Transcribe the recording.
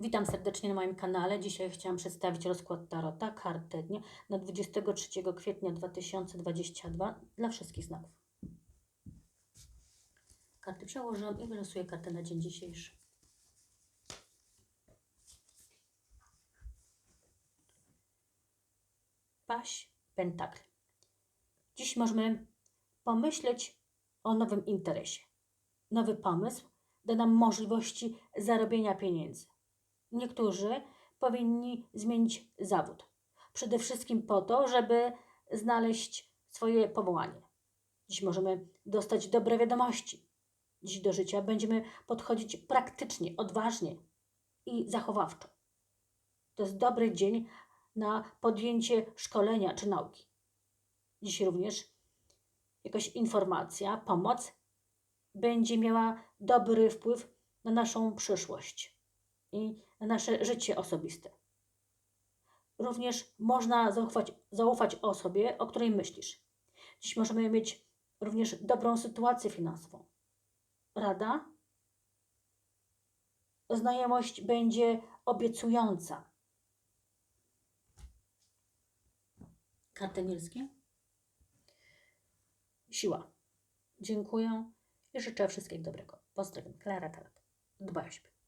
Witam serdecznie na moim kanale. Dzisiaj chciałam przedstawić rozkład Tarota, kartę dnia na 23 kwietnia 2022 dla wszystkich znaków. Karty przełożyłam i wylosuję kartę na dzień dzisiejszy. Paść Pentakl. Dziś możemy pomyśleć o nowym interesie. Nowy pomysł da nam możliwości zarobienia pieniędzy. Niektórzy powinni zmienić zawód. Przede wszystkim po to, żeby znaleźć swoje powołanie. Dziś możemy dostać dobre wiadomości. Dziś do życia będziemy podchodzić praktycznie, odważnie i zachowawczo. To jest dobry dzień na podjęcie szkolenia czy nauki. Dziś również jakaś informacja, pomoc będzie miała dobry wpływ na naszą przyszłość i na nasze życie osobiste. Również można zaufać, zaufać osobie, o której myślisz. Dziś możemy mieć również dobrą sytuację finansową. Rada? Znajomość będzie obiecująca. Karty anielskie? Siła. Dziękuję i życzę wszystkiego dobrego. Pozdrawiam. Klara Tarat. Dbaj o siebie.